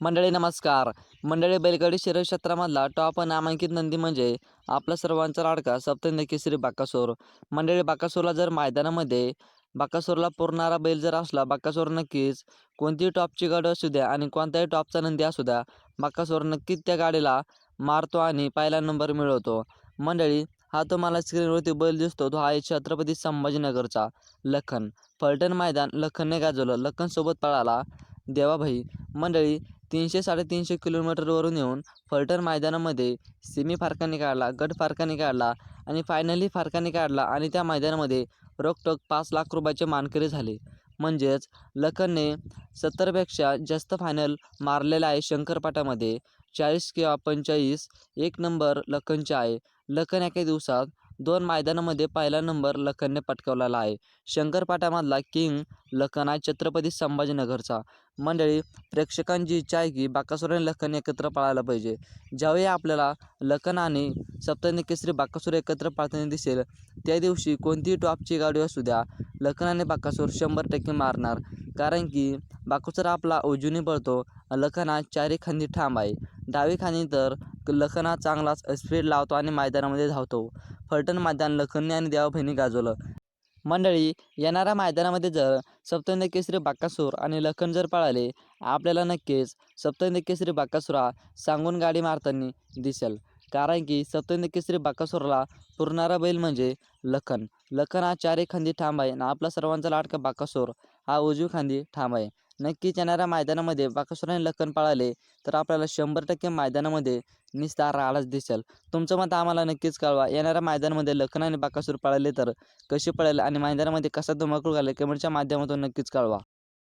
मंडळी नमस्कार. मंडळी बैलगाडी शरीर क्षेत्रामधला टॉप नामांकित नंदी म्हणजे आपला सर्वांचा लाडका सप्तहिंद श्री बाकासूर. मंडळी बाकासूरला जर मैदानामध्ये बाकासूरला पुरणारा बैल जर असला बाकासूर नक्कीच कोणतीही टॉपची गाडी असू द्या आणि कोणताही टॉपचा नंदी असू द्या बाकासूर नक्कीच त्या गाडीला मारतो आणि पहिला नंबर मिळवतो. मंडळी हा तुम्हाला स्क्रीनवरती बैल दिसतो तो आहे छत्रपती संभाजीनगरचा लखन. फलटण मैदान लखनने गाजवलं लखनसोबत पळाला देवाभाई. मंडळी तीनशे साडेतीनशे किलोमीटरवरून येऊन फलटण मैदानामध्ये सेमी फारकाने काढला गट फारकाने काढला आणि फायनली फारकाने काढला आणि त्या मैदानामध्ये रोखटोक पाच लाख रुपयाचे मानकरी झाले. म्हणजेच लखनने सत्तरपेक्षा जास्त फायनल मारलेला आहे शंकरपाटामध्ये. चाळीस किंवा पंचेचाळीस एक नंबर लखनचे आहे. लखन एका दिवसात दोन मैदानामध्ये पहिला नंबर लखनने पटकावलेला आहे. शंकरपाटामधला किंग लखन आहे छत्रपती संभाजीनगरचा. मंडळी प्रेक्षकांची इच्छा आहे की बाकासूर आणि लखन एकत्र पाळायला पाहिजे. ज्यावेळी आपल्याला लखन आणि सप्तनी केसरी बाकासूर एकत्र पाळताना दिसेल त्या दिवशी कोणतीही टॉपची गाडी असू द्या लखन आणि बाकासूर शंभर टक्के मारणार. कारण की बाकासूर आपला उजूनी पळतो. लखन हा चारी खांदी ठाम आहे डावी खांदी तर लखन हा चांगलाच स्पीड लावतो आणि मैदानामध्ये धावतो. फलटण मैदान लखनने आणि देवाभाईने गाजवलं. मंडळी येणाऱ्या मैदानामध्ये जर सप्तहिंद केसरी बाकासूर आणि लखन जर पळाले आपल्याला नक्कीच सप्तहिंद केसरी सांगून गाडी मारताना दिसेल. कारण की सप्तहिंद केसरी पुरणारा बैल म्हणजे लखन. लखन हा चारी खांदी ठाम आहे आणि आपला सर्वांचा लाटका बाकासूर हा उजवी खांदी ठाम आहे. नक्कीच येणाऱ्या मैदानामध्ये बाकासूर लखन पाळाले तर आपल्याला शंभर टक्के मैदानामध्ये निस्तार राहायलाच दिसेल. तुमचं मत आम्हाला नक्कीच कळवा. येणाऱ्या मैदानामध्ये लखन आणि बाकासूर पळाले तर कसे पळेल आणि मैदानामध्ये कसा धुमाकूळ घालेल कमेंटच्या माध्यमातून नक्कीच कळवा.